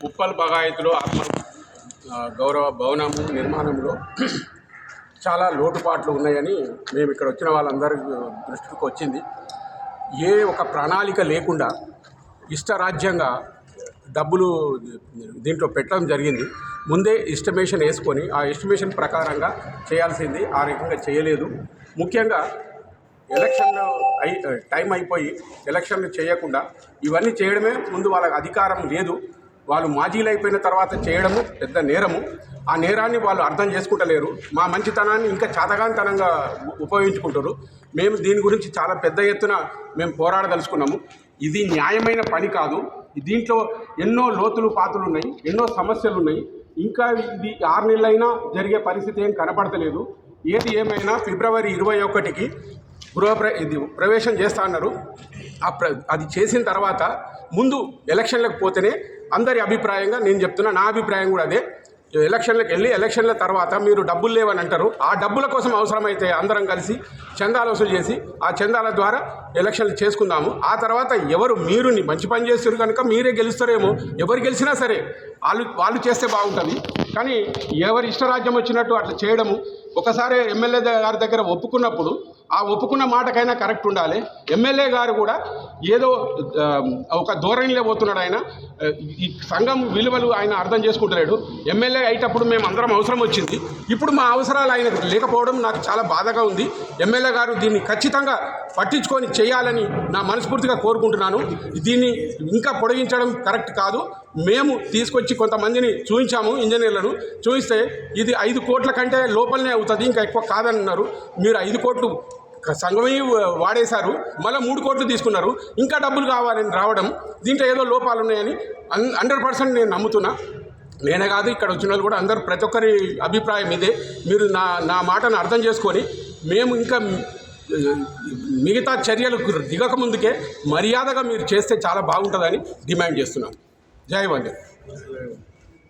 ఉప్పల్ బగాయతులు ఆత్మ గౌరవ భవనము నిర్మాణంలో చాలా లోటుపాట్లు ఉన్నాయని మేము ఇక్కడ వచ్చిన వాళ్ళందరి దృష్టికి వచ్చింది. ఏ ఒక ప్రణాళిక లేకుండా ఇష్టరాజ్యంగా డబ్బులు దీంట్లో పెట్టడం జరిగింది. ముందే ఎస్టిమేషన్ వేసుకొని ఆ ఎస్టిమేషన్ ప్రకారంగా చేయాల్సింది ఆ రకంగా చేయలేదు. ముఖ్యంగా ఎలక్షన్ అయి టైం అయిపోయి ఎలక్షన్లు చేయకుండా ఇవన్నీ చేయడమే ముందు వాళ్ళకి అధికారం లేదు. వాళ్ళు మాజీలు అయిపోయిన తర్వాత చేయడము పెద్ద నేరము. ఆ నేరాన్ని వాళ్ళు అర్థం చేసుకుంటలేరు. మా మంచితనాన్ని ఇంకా చాతగానితనంగా ఉపయోగించుకుంటారు మేము దీని గురించి చాలా పెద్ద ఎత్తున మేము పోరాడదలుచుకున్నాము. ఇది న్యాయమైన పని కాదు. దీంట్లో ఎన్నో లోతులు పాతులు ఉన్నాయి ఎన్నో సమస్యలు ఉన్నాయి ఇంకా ఇది ఆరు నెలలైనా జరిగే పరిస్థితి ఏం కనపడతలేదు. ఏది ఏమైనా ఫిబ్రవరి ఇరవై ఒకటికి గృహ ప్ర ఇది ప్రవేశం చేస్తా అన్నారు. అది చేసిన తర్వాత ముందు ఎలక్షన్లకు పోతేనే అందరి అభిప్రాయంగా నేను చెప్తున్నా నా అభిప్రాయం కూడా అదే. ఎలక్షన్లకు వెళ్ళి ఎలక్షన్ల తర్వాత మీరు డబ్బులు లేవని అంటారు. ఆ డబ్బుల కోసం అవసరమైతే అందరం కలిసి చందాలు వసూలు చేసి ఆ చందాల ద్వారా ఎలక్షన్లు చేసుకుందాము. ఆ తర్వాత ఎవరు మీరు మంచి పని చేస్తారు కనుక మీరే గెలుస్తారేమో. ఎవరు గెలిచినా సరే వాళ్ళు వాళ్ళు చేస్తే బాగుంటుంది. కానీ ఎవరి ఇష్టరాజ్యం వచ్చినట్టు అట్లా చేయడము ఒకసారి ఎమ్మెల్యే గారి దగ్గర ఒప్పుకున్నప్పుడు ఆ ఒప్పుకున్న మాటకైనా కరెక్ట్ ఉండాలి. ఎమ్మెల్యే గారు కూడా ఏదో ఒక ధోరణిలో పోతున్నాడు ఆయన. ఈ సంఘం విలువలు ఆయన అర్థం చేసుకుంటలేడు. ఎమ్మెల్యే అయ్యేటప్పుడు మేము అందరం అవసరం వచ్చింది. ఇప్పుడు మా అవసరాలు ఆయనకు లేకపోవడం నాకు చాలా బాధగా ఉంది. ఎమ్మెల్యే గారు దీన్ని ఖచ్చితంగా పట్టించుకొని చేయాలని నా మనస్ఫూర్తిగా కోరుకుంటున్నాను. దీన్ని ఇంకా పొడిగించడం కరెక్ట్ కాదు. మేము తీసుకొచ్చి కొంతమందిని చూపించాము ఇంజనీర్లను. చూపిస్తే ఇది ఐదు కోట్ల కంటే లోపలనే అవుతుంది ఇంకా ఎక్కువ కాదన్నారు. మీరు ఐదు కోట్లు సంఘమే వాడేశారు మళ్ళీ మూడు కోట్లు తీసుకున్నారు. ఇంకా డబ్బులు కావాలని రావడం దీంట్లో ఏదో లోపాలు ఉన్నాయని హండ్రెడ్ పర్సెంట్ నేను నమ్ముతున్నా. నేనే కాదు ఇక్కడ వచ్చిన వాళ్ళు కూడా అందరు ప్రతి ఒక్కరి అభిప్రాయం ఇదే. మీరు నా నా మాటను అర్థం చేసుకొని మేము ఇంకా మిగతా చర్యలు దిగక ముందుకే మర్యాదగా మీరు చేస్తే చాలా బాగుంటుందని డిమాండ్ చేస్తున్నాం. జై వందే.